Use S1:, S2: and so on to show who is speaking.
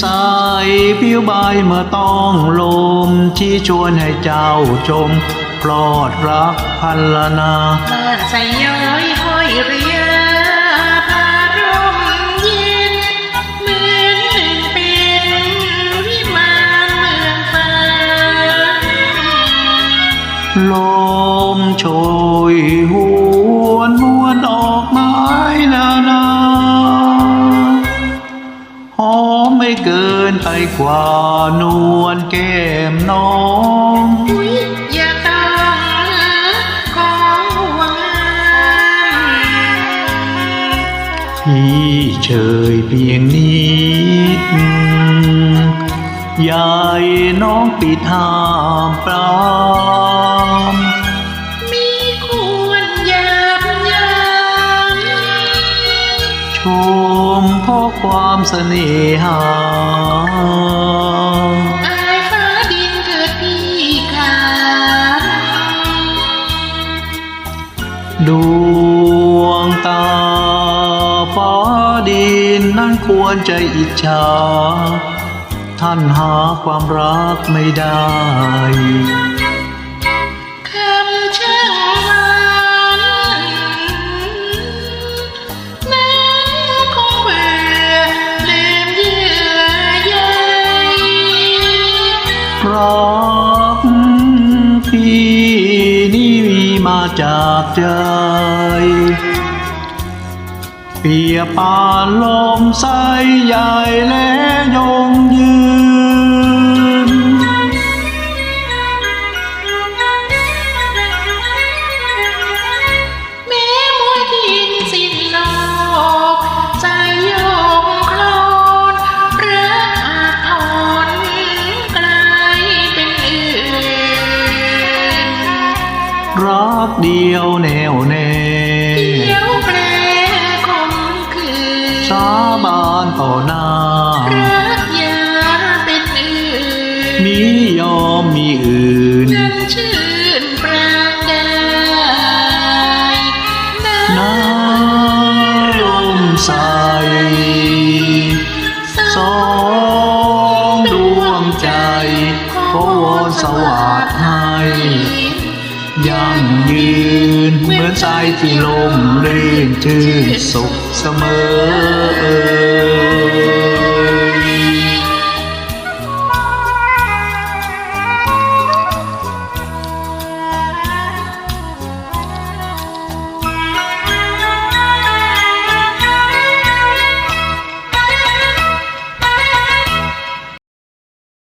S1: ใสผิวใบเมื่อต้องลม ที่ชวนให้เจ้าชมปลอดรักพันละนา
S2: บ้านใส่ย้อยห้อยเรียพาร่มเย็นเหมือนหนึ่งเป็นวิมานเมืองฟ้า
S1: ลมโชยห อมไม่เกินไปกว่านวลแก้มน้อง
S2: อย่าต้องของหวงงาม
S1: พี่เฉยเพียงนิดยายน้องปิดห้ามปราม
S2: มี ความ
S1: เสน่หา
S2: อายฟ้าดินเกิดพี่ขา
S1: ดวงตาฟ้าดินนั้นควรใจอิจฉาท่านหาความรักไม่ได้ กพี่นี่มีมาจากใจ เปียปานลมใสใหญ่แล
S2: รักเดี
S1: ยวแน่วแน่
S2: เดียวแปรคมคืน
S1: สาบานต่อหน้า
S2: รักยาเป็นอื่น
S1: มียอมมีอื่น
S2: นั้นชื่นปรางได้
S1: น้ำลมใสสองดวงใจขอวอนสวัสดให้ ยั่งยืนเหมือนสายที่ลมเรื่นชื่นสุขเสมอ